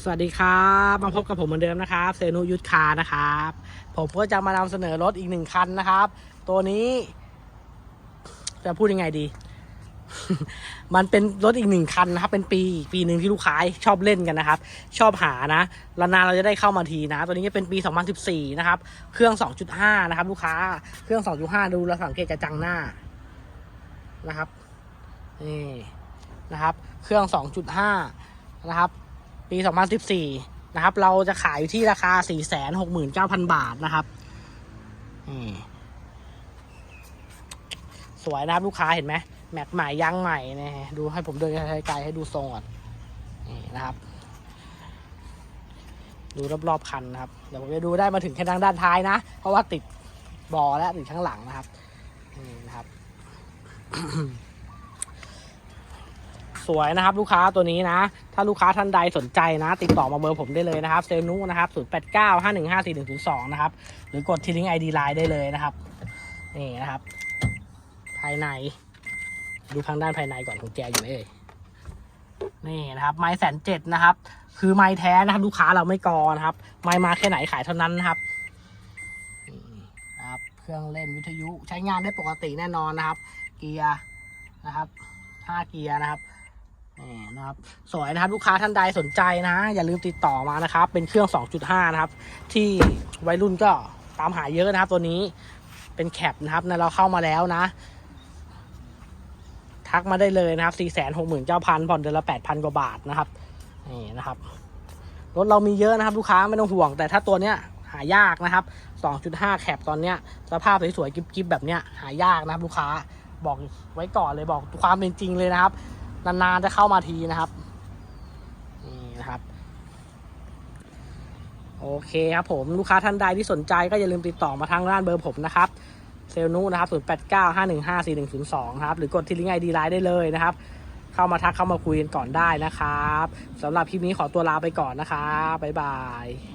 สวัสดีครับ มาพบกับผมเหมือนเดิมนะครับเซนุยุทธคานะครับ ผมก็จะมานำเสนอรถอีกหนึ่งคันนะครับ ตัวนี้ จะพูดยังไงดี มันเป็นรถอีกหนึ่งคันนะครับ เป็นปีปีหนึ่งที่ลูกค้าชอบเล่นกันนะครับ ชอบหานะแล้วนานเราจะได้เข้ามาทีนะ ตัวนี้จะเป็นปี 2014 นะครับ เครื่อง 2.5 นะครับ ลูกค้าเครื่อง 2.5 ดูแลวสังเกตกระจังหน้านะครับนี่นะครับ เครื่อง 2.5 นะครับ ปี 2014 นะครับ เราจะขายอยู่ที่ราคา 469,000 บาทนะครับนี่สวยนะครับลูกค้าเห็นไหมแม็กใหม่ยางใหม่นะฮะดูให้ผมเดินไกลๆให้ดูทรงก่อนนี่นะครับ ดูรอบๆคันนะครับเดี๋ยวผมจะดูได้มาถึงแค่ทางด้านท้ายนะ เพราะว่าติดบอแล้วติดข้างหลังนะครับนี่นะครับ สวยนะครับลูกค้าตัวนี้นะ ถ้าลูกค้าท่านใดสนใจนะ ติดต่อมาเบอร์ผมได้เลยนะครับเซนุนะครับ0 8 9 5 1 5 4 1 0 2นะครับ หรือกดที่ลิงก์ไอดีไลน์ได้เลยนะครับนี่นะครับ ภายใน ดูทางด้านภายในก่อนของแกอยู่ไหมเอ่ยนี่นะครับไม้แสนเจ็ดนะครับ คือไม้แท้นะครับ ลูกค้าเราไม่กอนะครับ ไม้มาแค่ไหนขายเท่านั้นนะครับนะครับ เครื่องเล่นวิทยุใช้งานได้ปกติแน่นอนนะครับ เกียร์นะครับห้าเกียร์นะครับ นี่นะครับสวยนะครับลูกค้าท่านใดสนใจนะ อย่าลืมติดต่อมานะครับ เป็นเครื่อง 2.5 นะครับ ที่วัยรุ่นก็ตามหาเยอะนะครับ ตัวนี้เป็นแคปนะครับนะเราเข้ามาแล้วนะ ทักมาได้เลยนะครับ 469,000 ผ่อนเดือนละ 8,000 กว่าบาทนะครับนี่นะครับรถเรามีเยอะนะครับ ลูกค้าไม่ต้องห่วง แต่ถ้าตัวเนี้ยหายากนะครับ 2.5 แคปตอนเนี้ยสภาพสวยๆกิ๊บๆแบบเนี้ยหายากนะครับ ลูกค้าบอกไว้ก่อนเลยบอกความเป็นจริงเลยนะครับ นานๆจะเข้ามาทีนะครับนี่นะครับ โอเคครับผมลูกค้าท่านใดที่สนใจก็อย่าลืมติดต่อมาทางร้านเบอร์ผมนะครับเซลนูนะครับ0 8 9 5 1 5 4 1 0 2ครับหรือกดที่ลิงก์ไอดีไลน์ได้เลยนะครับ เข้ามาทักเข้ามาคุยกันก่อนได้นะครับสำหรับคลิปนี้ขอตัวลาไปก่อนนะครับบ๊ายบาย